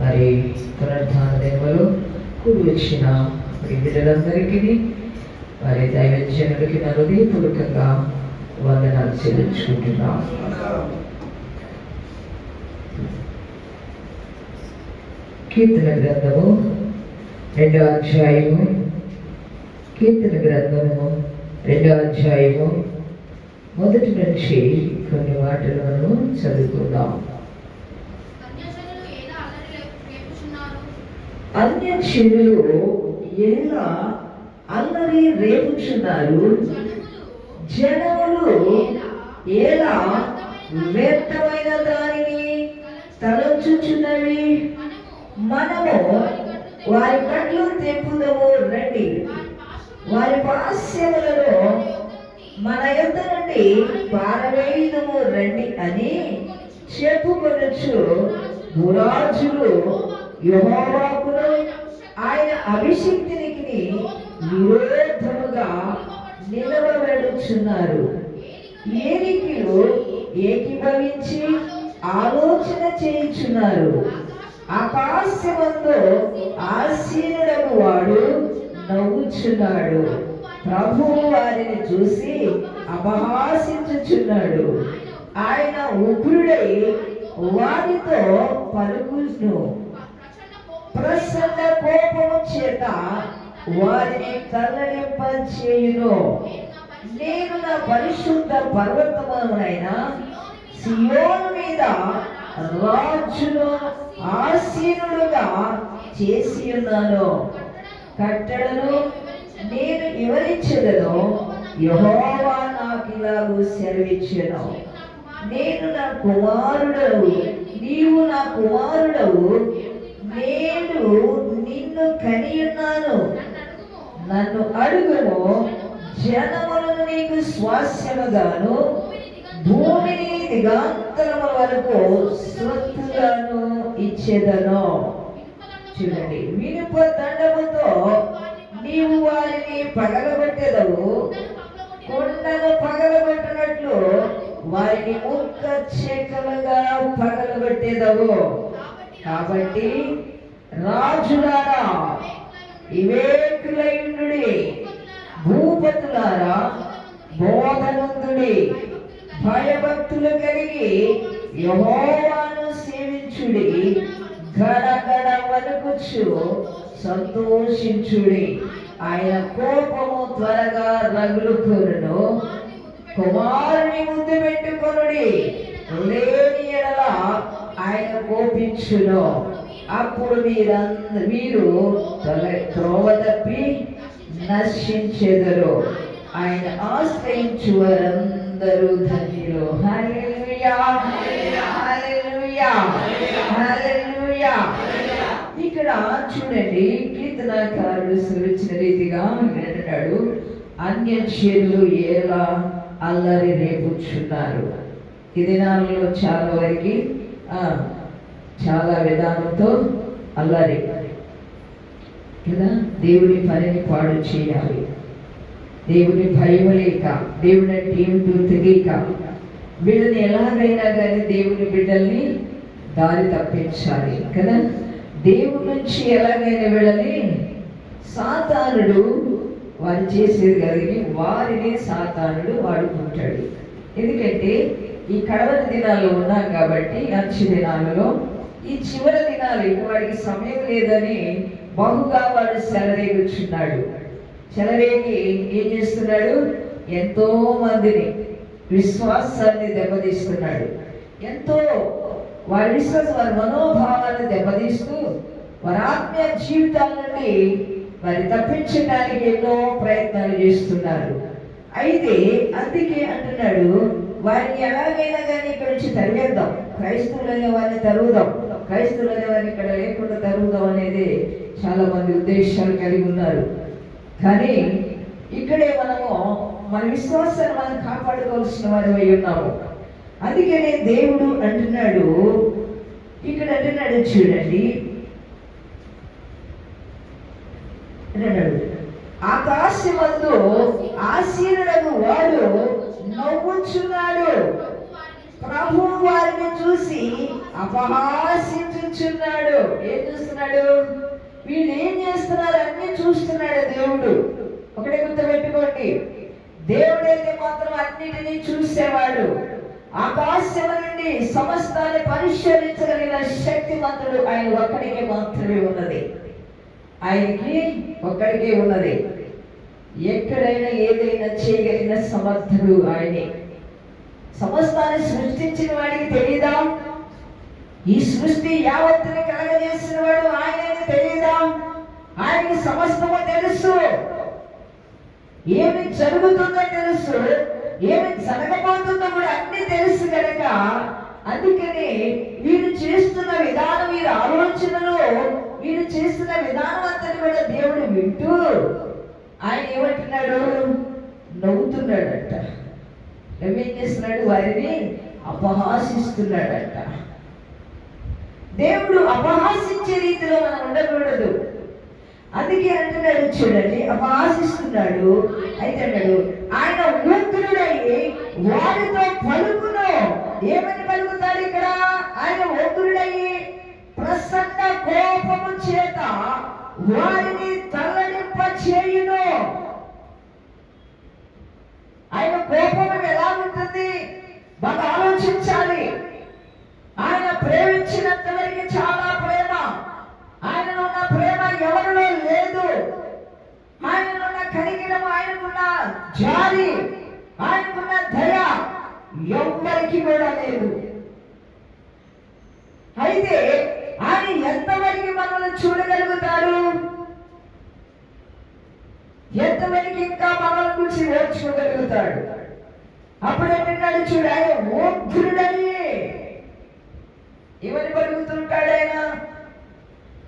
మరి పునరుద్ధాన దినములు కూడి వచ్చిన మరి బిడ్డలందరికీ మరి దైవజనుడికి నా హృదయపూర్వకంగా వందనాలు చెల్లించుకుంటున్నాం. కీర్తన గ్రంథము రెండవ అధ్యాయము. కీర్తన గ్రంథము రెండవ అధ్యాయము. మొదటి నుంచి కొన్ని మాటలు మనము చదువుకుందాం అన్యజనులు ఎలా అల్లరి రేపుచున్నారు అన్య చెరులు ఎలా అల్లరి రేపుచున్నారు? జనములు ఎలా వ్యర్థమైన దానిని తలంచుచున్నవి? మనము వారి కళ్ళు తెప్పుదము రండి. వారి పాస్యములలో మన యొద్ద నుండి పారవేయుదము రండి అని చెప్పుకొనొచ్చు గురాజులు యెహోవాకును ఆయన అభిషిక్తునికి విరోధముగా నిలవబడుచున్నారు ఏలికిలు ఏకీభవించి ఆలోచన చేయుచున్నారు. ఆకాశమందు ఆశీనుడము వాడు నవ్వుచున్నాడు. ప్రభువు వారిని చూసి అపహాసించుచున్నాడు. ఆయన ఉగ్రుడై వారితో పలుకును. ప్రసన్న కోపము చేత వారిని కల్లడింప నేను నా పరిశుద్ధ పర్వతమునైన సియోను మీద రాజును ఆసీనుడుగా చేసి ఉన్నాను. కట్టడను నేను వివరించదను యహోవా నాకు ఇలాగూ సెలవిచ్చాను. నేను నా కుమారుడవు నీవు నా కుమారుడవు నేను నిన్ను కనియున్నాను. నన్ను అడుగును జనములను నీకు స్వాస్యముగాను భూమిని దిగాంతరముల వరకు స్వత్తుగాను ఇచ్చేదను. చూడండి వినుప దండముతో నీవు వారిని పగలబట్టేదవు కొండను పగలగొట్టినట్లు వారిని ముక్క చెక్కలుగా పగలగొట్టేదవు. కాబట్టి రాజులారా వివేకులైండుడి భూపతులారా బోధనందుడి భయభక్తులు కలిగి యహోవాను సేవించుడి గడగడ వణుకుచు సంతోషించుడి. ఆయన కోపము త్వరగా రగులుకొనును కుమారుని ముద్దు పెట్టుకొనుడి. లేని ఎడల ఆయన కోపించును. అప్పుడు మీరంద మీరు త్రోవ తప్పి నశించెదరు. ఆయన ఆశ్రయించు వారందరూ ధన్యులు. ఇక్కడ చూడండి కీర్తనాకారుడు సురచిన రీతిగా అంటున్నాడు అన్య చెల్లు ఎలా అల్లరి రేపుచున్నారు. ఈ దినాల్లో చాలా వరకు చాలా విధానంతో అల్లరి. కదా? దేవుని పనిని పాడు చేయాలి. దేవుని భయం లేక దేవుని అంటే ఏమిటో తెలియక వీళ్ళని ఎలాగైనా కానీ దేవుని బిడ్డల్ని దారి తప్పించాలి కదా? దేవుడి నుంచి ఎలాగైనా వీళ్ళని సాతానుడు వారు చేసేది కలిగి వారిని సాతానుడు వాడుకుంటాడు. ఎందుకంటే ఈ కడవరి దినాల్లో ఉన్నాం కాబట్టి అంచు దినాలలో ఈ చివరి దినాలు ఇక వాడికి సమయం లేదని బహుగా వాడు సెలరేగుచున్నాడు చెలరేగి ఏం చేస్తున్నాడు? ఎంతో మందిని విశ్వాసాన్ని దెబ్బతీస్తున్నాడు. ఎంతో వారి విశ్వాస వారి మనోభావాన్ని దెబ్బతీస్తూ వారి ఆత్మీయ జీవితాల నుండి వారి తప్పించడానికి ఎన్నో ప్రయత్నాలు చేస్తున్నారు అయితే అందుకే అంటున్నాడు వారిని ఎలాగైనా కానీ ఇక్కడ నుంచి తరివేద్దాం క్రైస్తవులనే వారిని తరుగుదాం క్రైస్తవులనే వారిని ఇక్కడ లేకుండా తరుగుదాం అనేది చాలా మంది ఉద్దేశాలు కలిగి ఉన్నారు. కానీ ఇక్కడే మనము మన విశ్వాసాన్ని మనం కాపాడుకోవాల్సిన వారు అయి ఉన్నాము అందుకనే దేవుడు అంటున్నాడు. ఇక్కడ అంటున్నాడు చూడండి. ఆకాశమందు ఆశీనుడకు వాడు నవ్వుచున్నాడు. ప్రభు వారిని చూసి అపహాసించుచున్నాడు. ఏం చూస్తున్నాడు? వీళ్ళు ఏం చేస్తున్నారు? అన్ని చూస్తున్నాడు దేవుడు. ఒకటే గుర్తుపెట్టుకోండి దేవుడైతే మాత్రం అన్నిటినీ చూసేవాడు. ఆకాశం నుండి సమస్తాన్ని పరిశీలించగలిగిన శక్తిమంతుడు ఆయన ఒక్కడికి మాత్రమే ఉన్నది. ఆయనకి ఒక్కడికే ఉన్నది. ఎక్కడైనా ఏదైనా చేయగలిగిన సమర్థుడు ఆయనే. సమస్తాన్ని సృష్టించిన వాడికి తెలియదా ఈ సృష్టి యావత్తుని కలగజేసిన వాడు ఆయనని తెలియదా ఆయనకి సమస్తము తెలుసు. ఏమి జరుగుతుందో తెలుసు. ఏమి జరగబోతుందో కూడా అన్ని తెలుసు కనుక అందుకని వీరు చేస్తున్న విధానం వీరి ఆలోచనలు వీరు చేస్తున్న విధానం అంతటి కూడా దేవుడు వింటూ ఆయన ఏమంటున్నాడు? నవ్వుతున్నాడట. ఏం చేస్తున్నాడు వారిని అపహాసిస్తున్నాడట. దేవుడు అపహాసించే రీతిలో మనం ఉండకూడదు. అందుకే అంటున్నాడు చూడండి అపహాసిస్తున్నాడు. అయితే అన్నాడు ఆయన ఉగ్రుడై వారితో పలుకును. ఏమని పలుకుతాడు ఇక్కడ? ఆయన ఉగ్రుడై ప్రసన్న కోపము చేత వారిని తల్లడింప చేయును ఆయన కోపం ఎలా ఉంటుంది? బాగా ఆలోచించాలి. ఆయన ప్రేమించినంత వరకు చాలా ప్రేమ. ఆయనలో ఉన్న ప్రేమ ఎవరిలో లేదు. ఆయనలో ఉన్న కనిగిరం ఆయనకున్న జాలి ఆయనకున్న దయ ఎవ్వరికి కూడా లేదు. అయితే ఆయన ఎంతవరకు మనల్ని చూడగలుగుతారు? ఎంతవరకు ఇంకా మనల్ని గురించి నేర్చుకోగలుగుతాడు? అప్పుడు ఏంటంటాడు చూడు ఆయన ఉగ్రుడని ఎవరి పలుకుతుంటాడు ఆయన?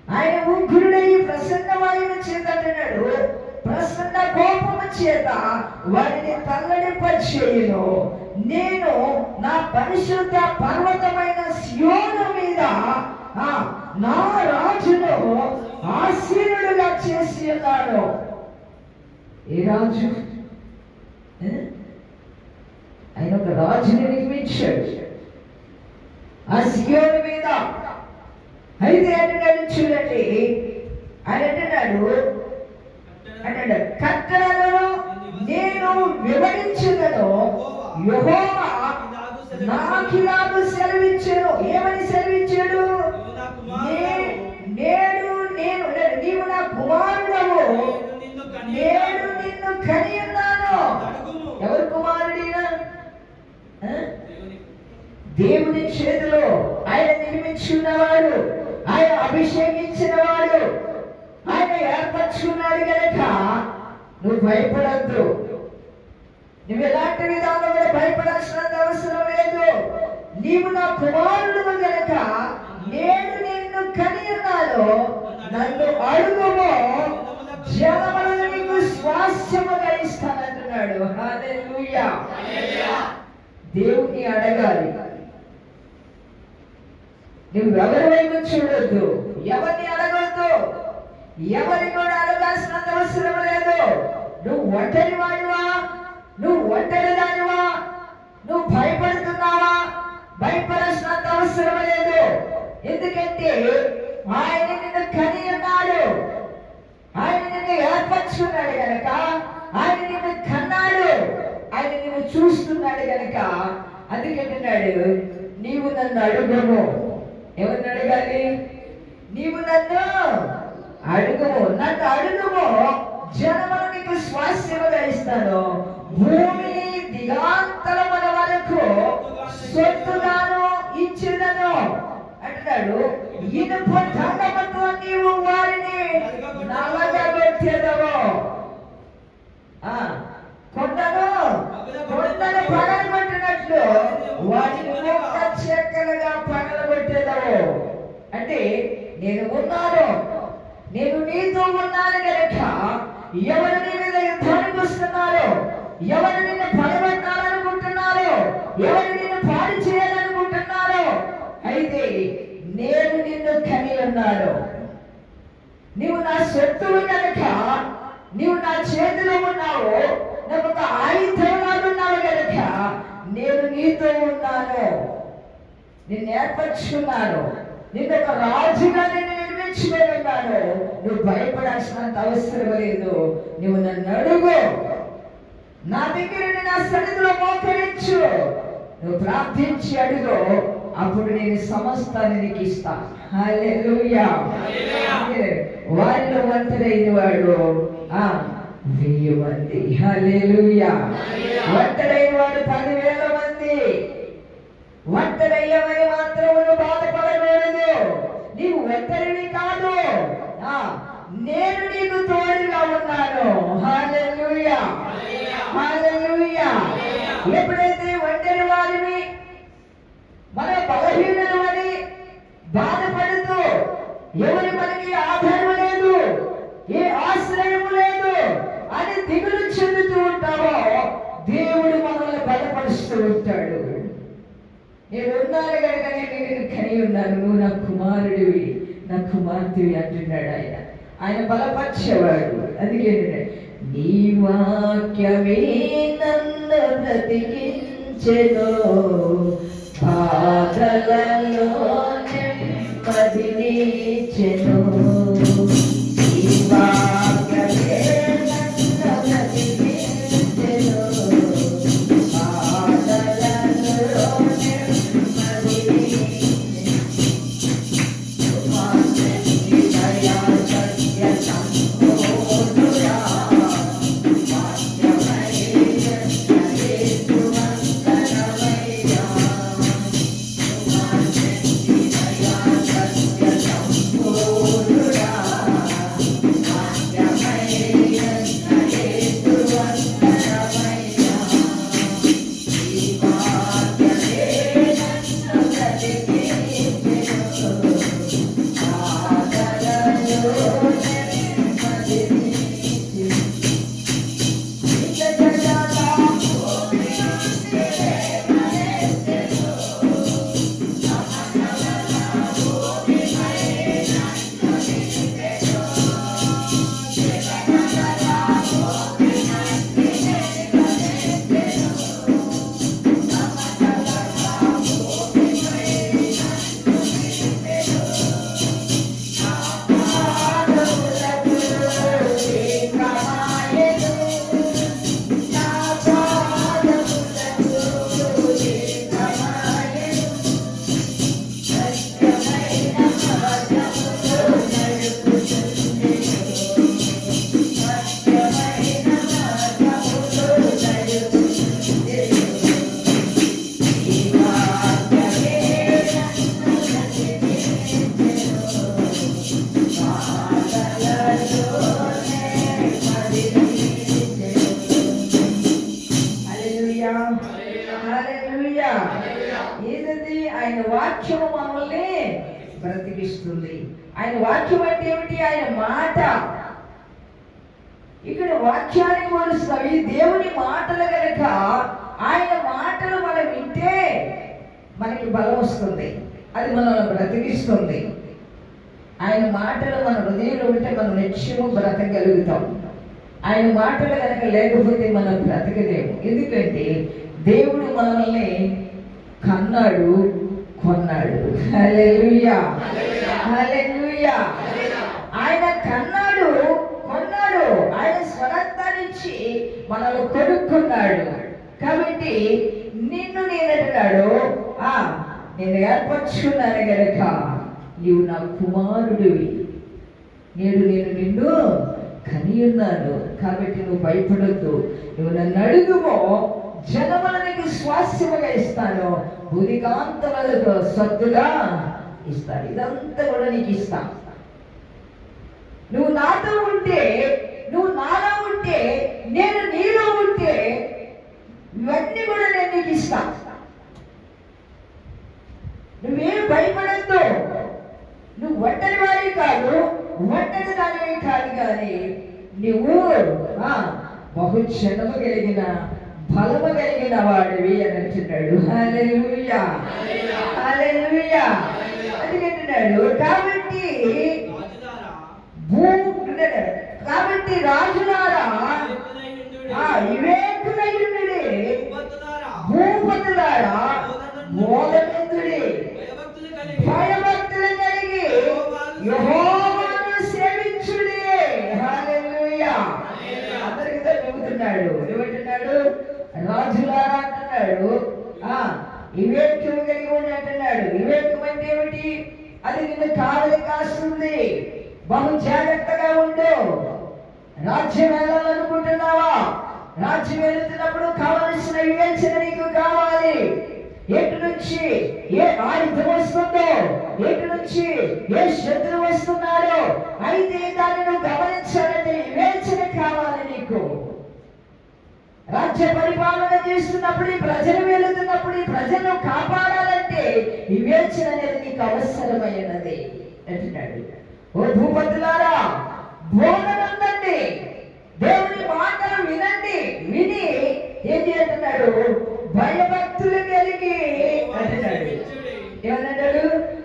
ఆయన ఉగ్రుడై ప్రసన్నమైన చేత అంటున్నాడు. ప్రసన్న కోపము చేత వారిని తల్లడింప నేను నా పరిశుద్ధ పర్వతమైన సియోను మీద నా రాజును ఆశీనుడుగా చేసి ఉన్నాడు. ఏ రాజు? ఆయన ఒక రాజుని నిర్మించాడు ఆ సియోను మీద అయితే అంటున్నాడు చూడండి. ఆయన అంటున్నాడు అంటాడు కట్టడలను నేను వివరించుదను. యెహోవా నాకిలాగు సెలవిచ్చాడు. ఏమని సెలవిచ్చాడు? నేడు నేను నీవు నా కుమారుడవు. నేడు నిన్ను కని ఉన్నాను ఎవరు కుమారుడినా దేవుని చేతిలో ఆయన నిర్మించున్నవాడు ఆయన అభిషేకించిన వాడు ఆయన ఏర్పరచుకున్నాడు కనుక నువ్వు భయపడద్దు. నువ్వు ఎలాంటి విధానం భయపడాల్సిన అవసరం లేదు. నీవు నా కుమారుడు కనుక నేను నిన్ను కని ఉన్నాను. నన్ను అడుగుము. జనములను నీకు స్వాస్యముగా ఇస్తానంటున్నాడు హల్లెలూయా. దేవుని అడగాలి. నువ్వు ఎవరి వైపు చూడొద్దు? ఎవరిని అడగొద్దు? ఎవరి కూడా అడగాల్సిన అవసరం లేదు. నువ్వు ఒంటరి వాడివా? నువ్వు ఒంటరి దానివా? నువ్వు భయపడుతున్నావా? భయపడాల్సినంత అవసరం లేదు. ఎందుకంటే ఆయన నిన్ను కని ఉన్నాడు ఆయన నిన్ను ఏర్పరచుకున్నాడు గనక ఆయన నిన్ను కన్నాడు. ఆయన నిన్ను చూస్తున్నాడు గనక అందుకంటున్నాడు నీవు నన్ను అడుగుము. ఎవరిని అడగాలి నీవు నన్ను అడుగుము నన్ను అడుగుము. జనములు నీకు స్వాస్యముగా ఇస్తాను. భూమిని దిగాంతరముల వరకు సొత్తుగా అంటాడు ఇనుప దండముతో నీవు వారిని నలగబెట్టెదవు కొండను కొండను పగలగొట్టినట్లు వాటిని ఒక్క చెక్కలుగా పగలగొట్టేదవు. అంటే నేను ఉన్నాను. నేను నీతో ఉన్నాను కనుక ఎవరు నీ మీద యుద్ధానికి వస్తున్నారో ఎవరు నిన్ను పడగొట్టాలనుకుంటున్నారు? ఎవరు నిన్ను పాడు చేయాలనుకుంటున్నారు అయితే నేను నిన్ను ఉన్నాడు నీవు నా శత్రువు కనుక నీవు నా చేతిలో ఉన్నావు నాకు ఒక ఆయుధంగా ఉన్నావు కనుక నేను నీతో ఉన్నాను. నిన్ను ఏర్పరచుకున్నాను. నిన్ను ఒక రాజుగా నిన్ను నిర్మించుకున్నాను నువ్వు భయపడాల్సినంత అవసరం లేదు. నువ్వు నన్ను అడుగు. నా దగ్గర నా సన్నిధిలో మోకరించు నువ్వు ప్రార్థించి అడుగు. అప్పుడు నేను సమస్తాన్ని నీకు ఇస్తా వారిలో ఒంటరైన వాడు వెయ్యి మంది. ఒంటరైన వాడు పదివేల మంది. ఒంటరయ్యమని మాత్రము నువ్వు బాధపడకూడదు. నీవు ఒంటరివి కాదు. నేను నీకు తోడుగా ఉన్నాను. ఎప్పుడైతే ఒంటరి వారిని మన బలహీనలు అని బాధపడుతూ ఎవరి మనకి ఆధారం లేదు ఏ ఆశ్రయం లేదు అని దిగులు చెందుతూ ఉంటావో దేవుడు మనల్ని బలపరుస్తూ ఉంటాడు నేను ఉన్నాను కనుక నేను నిన్ను కని ఉన్నాను. నువ్వు నా కుమారుడివి నా కుమార్తెవి అంటున్నాడు ఆయన. ఆయన బలపరిచేవాడు. అందుకే నీ వాక్యమే నన్ను బ్రతికించెను. బాధలలో నెమ్మదినిచ్చెను నీ బ్రతికిస్తుంది ఆయన వాక్యం అంటే ఏమిటి? ఆయన మాట. ఇక్కడ వాక్యానికి పోలుస్తాం ఈ దేవుని మాటలు గనక ఆయన మాటలు మనం వింటే మనకి బలం వస్తుంది. అది మనల్ని బ్రతికిస్తుంది. ఆయన మాటలు మన హృదయంలో ఉంటే మనం నిత్యము బ్రతకగలుగుతాం. ఆయన మాటలు కనుక లేకపోతే మనం బ్రతకలేము. ఎందుకంటే దేవుడు మనల్ని కన్నాడు. కొన్నాడు. ఆయన కన్నాడు కొన్నాడు. ఆయన స్వరత్తాన్నిచ్చి మనల్ని కొనుక్కున్నాడు. కాబట్టి నిన్ను నేనంటున్నాడు ఆ నేను ఏర్పరచుకున్నాను గనక నీవు నా కుమారుడివి. నేడు నేను నిన్ను కని ఉన్నాను కాబట్టి నువ్వు భయపడొద్దు. నువ్వు నన్ను అడుగుమో. జనముల నీకు స్వాస్థ్యముగా ఇస్తాను. భూదికాంతములతో సత్తుగా ఇస్తాడు. ఇదంతా కూడా నీకు ఇస్తా. నువ్వు నాతో ఉంటే నువ్వు నాలో ఉంటే నేను నీలో ఉంటే ఇవన్నీ కూడా నేను నీకు ఇస్తా. నువ్వేం భయపడద్దు. నువ్వు ఒంటరి వారి కాదు ఒంటరి దానివి కాదు కానీ నువ్వు ఆ, బహుజనము కలిగిన బలము కలిగిన వాడివి అని అంటున్నాడు. అంటున్నాడు? కాబట్టి భూ కాబట్టి రాజులారా. వివేకులైయుండుడి. భూపతులారా, బోధనిందుడి యెహోవాను సేవించుడి. అందరికీ చెబుతున్నాడు ఏమంటున్నాడు? రాజులారా అంటున్నాడు ఆ వివేకం కలిగి ఉండి అంటున్నాడు. వివేకం అంటే ఏమిటి? అది నిన్ను కావలి కాస్తుంది. బహు జాగ్రత్తగా ఉండు. రాజ్యం వెళ్ళాలనుకుంటున్నావా? రాజ్యం వెళుతున్నప్పుడు కావలసిన వివేచన నీకు కావాలి. ఎటు నుంచి ఏ ఆయుధం వస్తుందో ఎటు నుంచి ఏ శత్రువు వస్తున్నారో అయితే దాన్ని నువ్వు గమనించాలంటే వివేచన కావాలి నీకు రాజ్య పరిపాలన చేస్తున్నప్పుడు ప్రజలు వెళుతున్నప్పుడు ఈ ప్రజలను కాపాడాలంటే వివేచన అనేది నీకు అవసరమైనది అంటున్నాడు. ఓ భూపతులారా బోధనందండి దేవుని మాటలు వినండి విని ఏంటి అంటున్నాడు? భయభక్తులు కలిగి అంటున్నాడు. ఏమన్నాడు?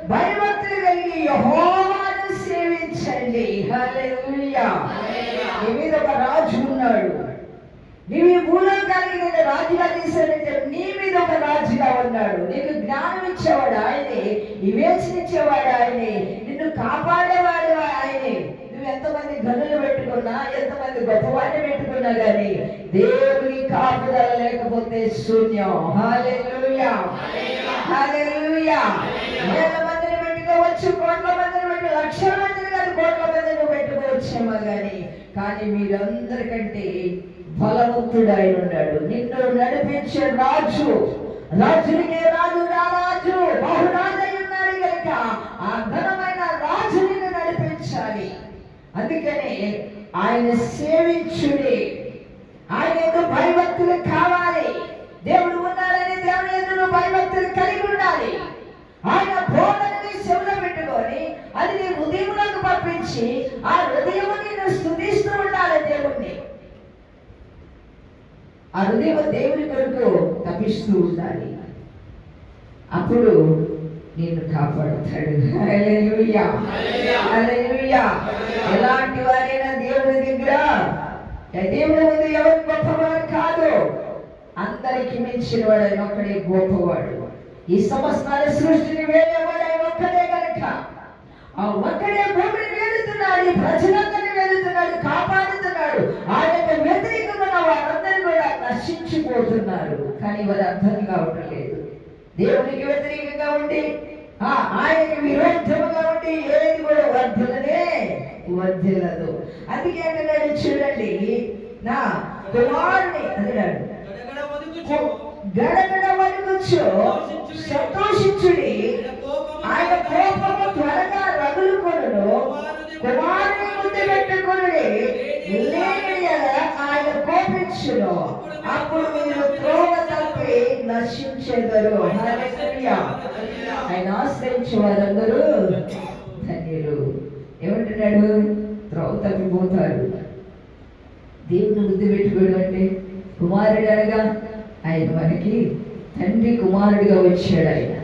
భయభక్తులు కలిగి యహోవాను సేవించండి. హల్లెలూయా. నీ మీద ఒక రాజు ఉన్నాడు. నీవు ఈ భూలోకానికి నేను రాజుగా చెప్పి నీ మీద ఒక రాజుగా ఉన్నాడు. నీకు జ్ఞానం ఇచ్చేవాడు ఆయనే. వివేచన ఇచ్చేవాడు ఆయనే. నిన్ను కాపాడేవాడు ఆయనే. నువ్వు ఎంతమంది గనులు పెట్టుకున్నా ఎంతమంది గొప్పవాడిని పెట్టుకున్నా కానీ దేవుని కాపుదల లేకపోతే శూన్యం. హాలెలూయా హాలెలూయా వేల మందిని పెట్టుకోవచ్చు కోట్ల మందిని పెట్టి లక్షల మందిని కాదు కోట్ల మందిని పెట్టుకోవచ్చేమో కానీ కానీ మీరందరికంటే బలవంతుడై ఉన్నాడు నిన్ను నడిపించే రాజు రాజునికే రాజు రాజు బహురాజై ఉన్నాడు కనుక ఆ ఘనమైన రాజు నిన్ను నడిపించాలి. అందుకనే ఆయన సేవించుడి. ఆయన యొక్క భయభక్తులు కావాలి. దేవుడు ఉన్నాడని దేవుని ఎదురు భయభక్తులు కలిగి ఉండాలి. ఆయన బోధనని చెవులో పెట్టుకొని అది నీ హృదయంలోకి పంపించి ఆ హృదయం నిన్ను స్థుతిస్తూ ఉండాలి దేవుణ్ణి. ఆ హృదయం దేవుని కొరకు తప్పిస్తూ ఉండాలి. అప్పుడు నిన్ను కాపాడుతాడు. ఎలాంటి వారైనా దేవుని దగ్గర దేవుని ముందు ఎవరు గొప్పవాడు కాదు. అందరికి మించిన వాడు ఆయన ఒక్కడే గొప్పవాడు. ఈ సమస్తాల సృష్టిని వేరేవాడు ఆయన ఒక్కడే కనుక ఆ ఒక్కడే భూమిని వేలుతున్నాడు ఈ ప్రజలందరూ వెళుతున్నాడు కాపాడుతున్నాడు. ఆయనకు వ్యతిరేకంగా ఉన్న వారందరూ కూడా నశించిపోతున్నారు. కానీ వారు అర్థం కావటం లేదు దేవునికి వ్యతిరేకంగా ఉండి ఆ ఆయనకి విరోధముగా ఉండి ఏది కూడా వర్ధలనే వర్ధలదు అందుకే అంటున్నాడు చూడండి నా కుమారుని అంటున్నాడు. గడగడ వణుకుచు, గడగడ వణుకుచు సంతోషించుడి ఆయన కోపము త్వరగా రగులుకొనును. కుమారుని ముందు మనుషులు అప్పుడు మీరు త్రోవ తప్పి నశించెదరు. ఆయన ఆశ్రయించే వారందరూ ధన్యులు. ఏమంటున్నాడు? త్రోవ తప్పిపోతారు దేవుని ముద్దు పెట్టుకోడు అంటే కుమారుడు అనగా ఆయన మనకి తండ్రి కుమారుడిగా వచ్చాడు ఆయన.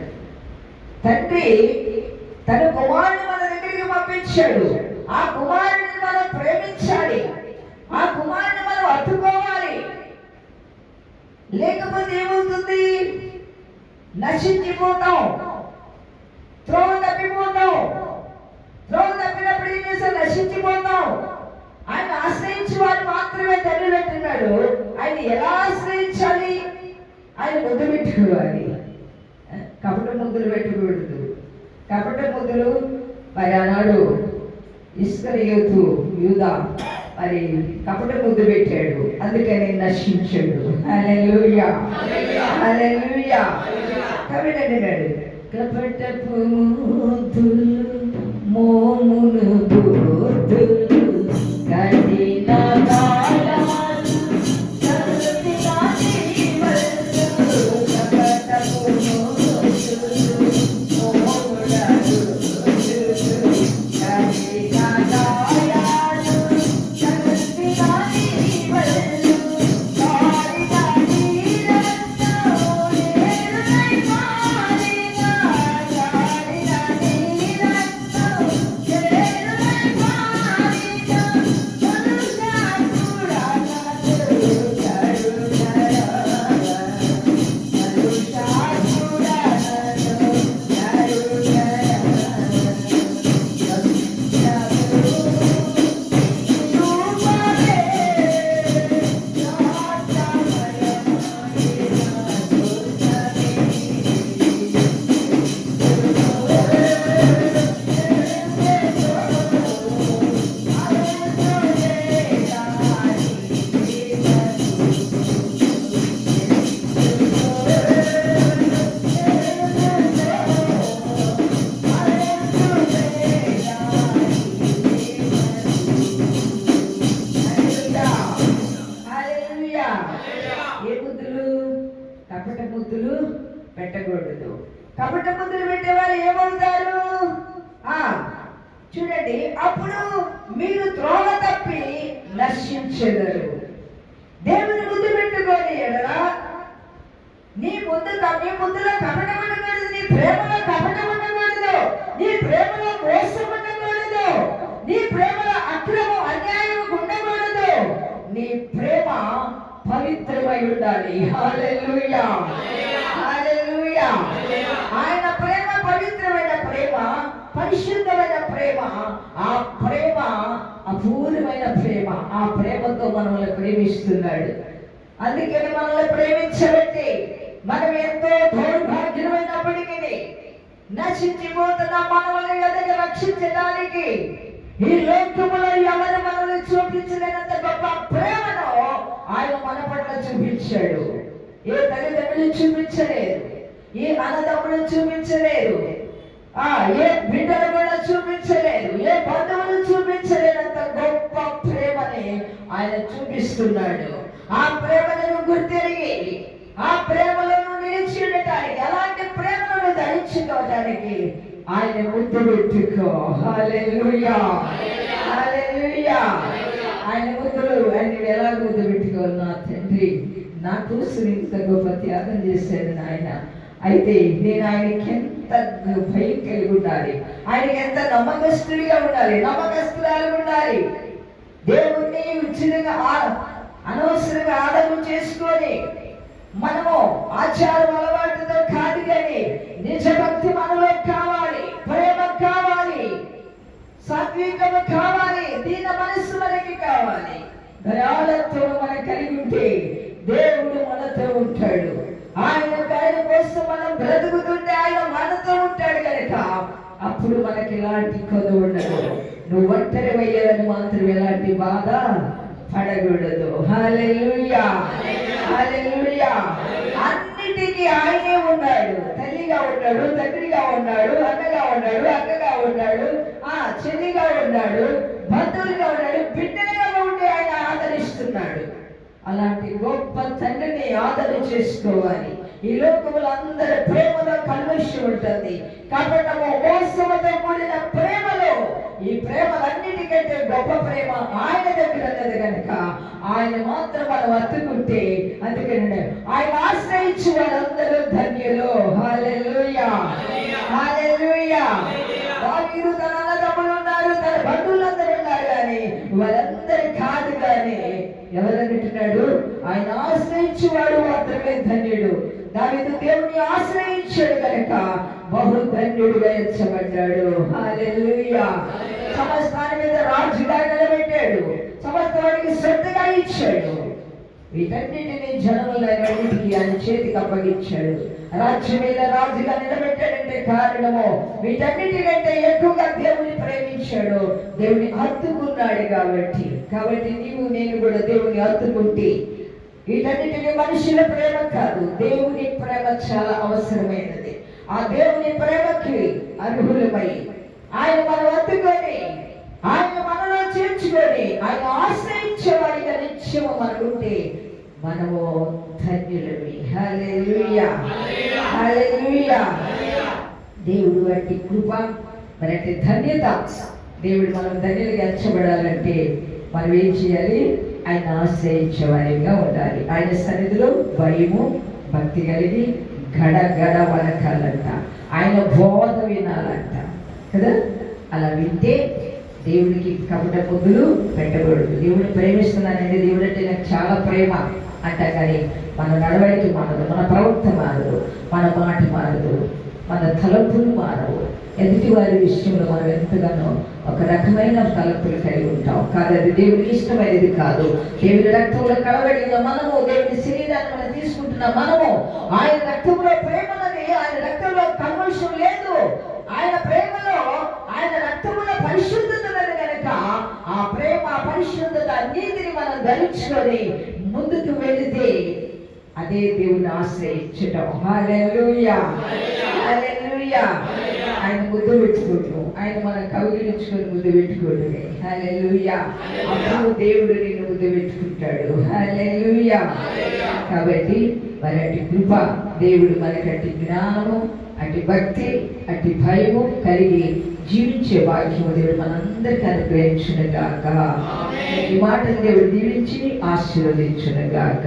తండ్రి తన కుమారుడు మన దగ్గరికి పంపించాడు. ఆ కుమారుడిని మనం ప్రేమించాలి. ఆ కుమారుని మనం అడ్డుకోవాలి. లేకపోతే ఏమవుతుంది? నశించిపోతాం. త్రోవ తప్పిపోతాం. త్రోవ తప్పినప్పుడు ఏం చేస్తాం? నశించిపోతాం. ఆయన ఆశ్రయించి వాడు మాత్రమే తల్లి పెట్టున్నాడు ఆయన ఎలా ఆశ్రయించాలి? ఆయన ముద్దు పెట్టుకోవాలి. కపట ముద్దులు పెట్టుకూడదు. కపట ముద్దులు మరి ఆనాడు ఇస్కరియోతు యూదా. మరి కపట ముద్దు పెట్టాడు. అందుకని నశించాడు. హల్లెలూయా. హల్లెలూయా. కాబట్టి అంటున్నాడు. కపటపు ముద్దులు మోమును బుద్ధులు కఠిన నీ ప్రేమ పవిత్రమై ఉండాలి. ఆయన ప్రేమ పవిత్రమైన ప్రేమ పరిశుద్ధమైన ప్రేమ ఆ ప్రేమ అపూర్వమైన ప్రేమ ఆ ప్రేమతో మనల్ని ప్రేమిస్తున్నాడు. అందుకని మనల్ని ప్రేమించబట్టి మనం ఎంతో దౌర్భాగ్యమైనప్పటికీ నశించిపోతున్న మనల్ని ఎదగ రక్షించడానికి ఈ లోకములో ఎవరు మనల్ని చూపించలేనంత గొప్ప ప్రేమను ఆయన మన పట్ల చూపించాడు. ఏ తల్లిదండ్రులు చూపించలేదు. ఏ అన్నదమ్ములు చూపించలేదు. ఆ ఏ బిడ్డలు కూడా చూపించలేదు. ఏ బంధువులు చూపించలేనంత గొప్ప ప్రేమని ఆయన చూపిస్తున్నాడు. ఆ ప్రేమను గుర్తెరిగి ఆ ప్రేమలో నువ్వు నిలిచి ఉండటానికి అలాంటి ప్రేమను ధరించుకోవడానికి ఆయన పెట్టుకో హల్లెలూయా. హల్లెలూయా. ఆయన ముద్దులు ఆయన ఎలా ముద్దు పెట్టుకోవాలి నా తండ్రి? నా కోసం ఇంత గొప్ప త్యాగం చేశాడు నాయన. అయితే నేను ఆయనకి ఎంత భయం కలిగి ఉండాలి? ఆయనకి ఎంత నమ్మకస్తుడిగా ఉండాలి? నమ్మకస్తురాలు ఉండాలి. దేవుణ్ణి ఉచితంగా అనవసరంగా ఆదరణ చేసుకొని మనము ఆచారం అలవాటుతో కాదు కానీ నిజభక్తి మనలో కావాలి ప్రేమ కావాలి సాత్వికము కావాలి దీన మనస్సు మనకి కావాలి. దయాలత్వం మనం కలిగి ఉంటే దేవుడు మనతో ఉంటాడు. ఆయన ఆయన కోసం మనం బ్రతుకుతుంటే ఆయన మనతో ఉంటాడు కనుక అప్పుడు మనకి ఎలాంటి కొద్దు ఉండదు. నువ్వు ఒంటరి అయ్యాలని మాత్రం ఎలాంటి బాధ? పడకూడదు హల్లెలూయా. హల్లెలూయా. అన్నిటికీ ఆయనే ఉన్నాడు. తల్లిగా ఉన్నాడు తండ్రిగా ఉన్నాడు అన్నగా ఉన్నాడు అక్కగా ఉన్నాడు ఆ చెల్లిగా ఉన్నాడు బంధువులుగా ఉన్నాడు బిడ్డలుగా ఉండి ఆయన ఆదరిస్తున్నాడు. అలాంటి గొప్ప తండ్రిని ఆదరణ చేసుకోవాలి. ఈ లోకములో అందరి ప్రేమలో కల్మషం ఉంటుంది. కాబట్టి మోసముతో కూడిన ప్రేమలో ఈ ప్రేమలన్నిటికంటే గొప్ప ప్రేమ ఆయన దగ్గర ఉన్నది కనుక ఆయన మాత్రం మనం అత్తుకుంటే అందుకని ఆయన ఆశ్రయించి వాళ్ళందరూ ధన్యులు. హాలెలూయా హాలెలూయా దావీదు తన అన్నదమ్ములు ఉన్నారు తన బంధువులందరూ ఉన్నారు కానీ వారందరి కాదు కానీ ఎవరంటున్నాడు ఆయన ఆశ్రయించేవాడు మాత్రమే ధన్యుడు. దావీదు దేవుని ఆశ్రయించాడు కనుక బహు ధన్యుడిగా ఎంచబడ్డాడు హల్లెలూయా. సమస్తాని మీద రాజుగా నిలబెట్టాడు. సమస్తానికి శ్రద్ధగా ఇచ్చాడు. వీటన్నిటిని జనములన్నిటికీ ఆయన చేతికి అప్పగించాడు. రాజ్యం మీద రాజుగా నిలబెట్టాడంటే కారణము వీటన్నిటికంటే ఎక్కువగా దేవుని ప్రేమించాడు. దేవుని హత్తుకున్నాడు కాబట్టి. కాబట్టి నీవు నేను కూడా దేవుని హత్తుకుంటే వీటన్నిటిని మనుషుల ప్రేమ కాదు దేవుని ప్రేమ చాలా అవసరమైనది. ఆ దేవుని ప్రేమకి అర్హులమై ఆయన మనం అందుకొని ఆయన మనలో చేర్చుకొని ఆయన ఆశ్రయించే వారిగా నిత్యము మనకుంటే మనము ధన్యులవి హల్లెలూయా. హల్లెలూయా. దేవుడు వంటి కృప మరి అంటే ధన్యత. దేవుడు మనం ధన్యులుగా ఎంచబడాలంటే మనం ఏం చేయాలి? ఆయన ఆశ్రయించే వారిగా ఉండాలి. ఆయన సన్నిధిలో భయము భక్తి కలిగి గడ గడ వనకాలంట ఆయన బోధ వినాలంట. కదా? అలా వింటే దేవుడికి కపట పొద్దులు పెట్టకూడదు. దేవుడిని ప్రేమిస్తున్నానండి దేవుడు అంటే నాకు చాలా ప్రేమ అంట కానీ మన నడవడికి మారదు మన ప్రవక్త మారదు మన మాట మారదు మన తలపులు మారవు. ఎదుటి వారి విషయంలో మనం ఎంతగానో ఒక రకమైన తలపులు కలిగి ఉంటాం. కాదు అది దేవుడికి ఇష్టమైనది కాదు. దేవుడి రక్తంలో కలబడిన మనము దేవుడి శరీరాన్ని మనం తీసుకుంటున్న మనము ఆయన రక్తంలో ప్రేమ ఆయన రక్తంలో కల్మషం లేదు. ఆయన ప్రేమలో ఆయన రక్తంలో పరిశుద్ధత కనుక ఆ ప్రేమ పరిశుద్ధత నీతిని మనం ధరించుకొని ముందుకు వెళితే అదే దేవుని ఆశ్రయించటం. హల్లెలూయా! హల్లెలూయా! ఆయన ముద్దు పెట్టుకోవటం ఆయన మన కౌగిలించుకొని ముద్దు పెట్టుకోవటమే హల్లెలూయా. అప్పుడు దేవుడు నిన్ను ముద్దు పెట్టుకుంటాడు. హల్లెలూయా. కాబట్టి మరి అటు కృప దేవుడు మనకట్టి జ్ఞానము అటు భక్తి అటు భయము కలిగి జీవించే భాగ్యము దేవుడు మనందరికీ అనుగ్రహించును గాక ఈ మాటలు దేవుడు దీవించి ఆశీర్వదించిన గాక